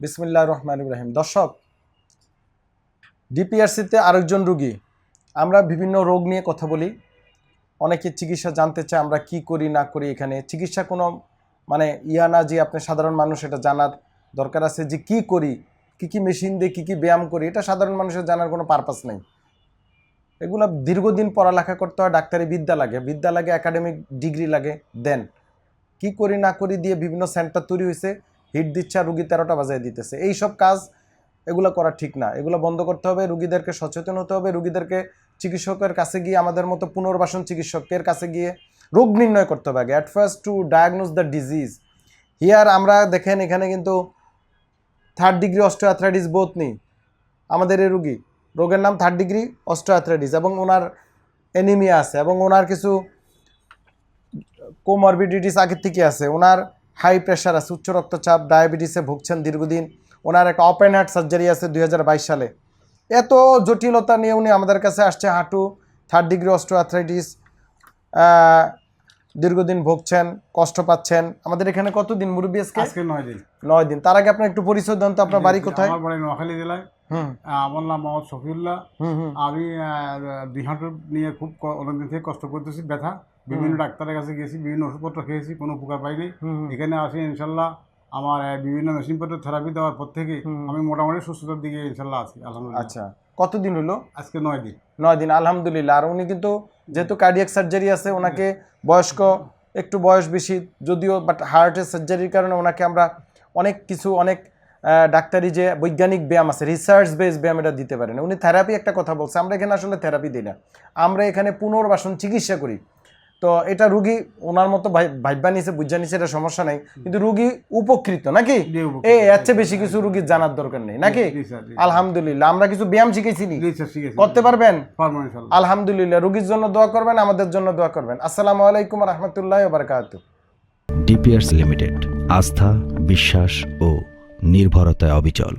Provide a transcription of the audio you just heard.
বিসমিল্লাহ রহমান ইব্রাহিম দর্শক, ডিপিআরসিতে আরেকজন রুগী। আমরা বিভিন্ন রোগ নিয়ে কথা বলি। অনেকে চিকিৎসা জানতে চায় আমরা কি করি, না করি এখানে। চিকিৎসা কোনো মানে ইয়া না যে আপনি সাধারণ মানুষ, এটা জানার দরকার আছে যে কি করি, কি কি মেশিন দিয়ে কি কি ব্যায়াম করি, এটা সাধারণ মানুষের জানার কোনো পারপাস নেই। এগুলো দীর্ঘদিন পড়ালেখা করতে হয়, ডাক্তারি বিদ্যা লাগে। বিদ্যা লাগে একাডেমিক ডিগ্রি লাগে, দেন। কি করি, না করি দিয়ে বিভিন্ন সেন্টার তৈরি হয়েছে। হিট দিচ্ছে আর রুগী তেরোটা বাজায় দিতেছে। এই সব কাজ এগুলো করা ঠিক না। এগুলো বন্ধ করতে হবে, রুগীদেরকে সচেতন হতে হবে, রুগীদেরকে চিকিৎসকের কাছে গিয়ে আমাদের মতো পুনর্বাসন চিকিৎসকের কাছে গিয়ে রোগ নির্ণয় করতে হবে আগে। At first to diagnose the disease here আমরা দেখেন এখানে কিন্তু থার্ড ডিগ্রি অস্ট্রোঅ্যাথ্রাইটিস বোধ নেই। আমাদের এই রুগী, রোগের নাম থার্ড ডিগ্রি অস্ট্রোঅ্যাথ্রাইটিস এবং ওনার অ্যানিমিয়া আছে এবং ওনার কিছু কোমরবিডিটিস আগের থেকে আছে। ওনার হাই প্রেশার আছে উচ্চ রক্তচাপ ডায়াবেটিসে ভুগছেন দীর্ঘদিন। ওনার একটা ওপেন হার্ট সার্জারি আছে দুই সালে। এত জটিলতা নিয়ে উনি আমাদের কাছে আসছে হাঁটু থার্ড ডিগ্রি অস্ট্রোঅ্যাথ্রাইটিস দীর্ঘদিন ভুগছেন কষ্ট পাচ্ছেন। আমাদের এখানে কতদিন মুরব্বী আজকে? আজকে নয় দিন। নয় দিন। তার আগে আপনার একটু পরিচয় দেন তো আপনার বাড়ি কোথায়? আমার বাড়ি নোয়াখালী জেলায়। হুম। আমার নাম মোহাম্মদ শফিউল্লাহ। আমি দুই হাঁটু নিয়ে খুব অনেকদিন থেকে কষ্ট করতেছি ব্যথা। বিভিন্ন ডাক্তারের কাছে গেছি বিভিন্ন ওষুধপত্র খেয়েছি কোনো উপকার পাইনি। এখানে আসি ইনশাল্লাহ আমার বিভিন্ন মেশিনপত্র থেরাপি দেওয়ার পর থেকে আমি মোটামুটি সুস্থতার দিকে ইনশাল্লাহ আছি আলহামদুলিল্লাহ। আচ্ছা কতদিন হলো? আজকে নয় দিন। নয় দিন আলহামদুলিল্লাহ। আর উনি কিন্তু যেহেতু কার্ডিয়াক সার্জারি আছে ওনাকে বয়স্ক একটু বয়স বেশি যদিও বাট হার্টের সার্জারির কারণে ওনাকে আমরা অনেক কিছু অনেক ডাক্তারি যে বৈজ্ঞানিক ব্যায়াম আছে রিসার্চ বেস ব্যায়াম এটা দিতে পারেন। উনি থেরাপি একটা কথা বলছে আমরা এখানে আসলে থেরাপি দিই না। আমরা এখানে পুনর্বাসন চিকিৎসা করি। তো এটা রুগী ওনার মতো ভাই- ভাইবা নিছে বুঝা নিছে এটা সমস্যা নাই। কিন্তু রুগী উপকৃত নাকি? এই এর চেয়ে বেশি কিছু রুগীর জানার দরকার নেই নাকি। আলহামদুলিল্লাহ আমরা কিছু ব্যায়াম শিখেছি নি? করতে পারবেন? আলহামদুলিল্লাহ রুগীর জন্য দোয়া করবেন আমাদের জন্য দোয়া করবেন। আসসালামু আলাইকুম রহমতুল্লাহ বারকাত ডিপিআরস লিমিটেড আস্থা বিশ্বাস ও নির্ভরতায় অবিচল।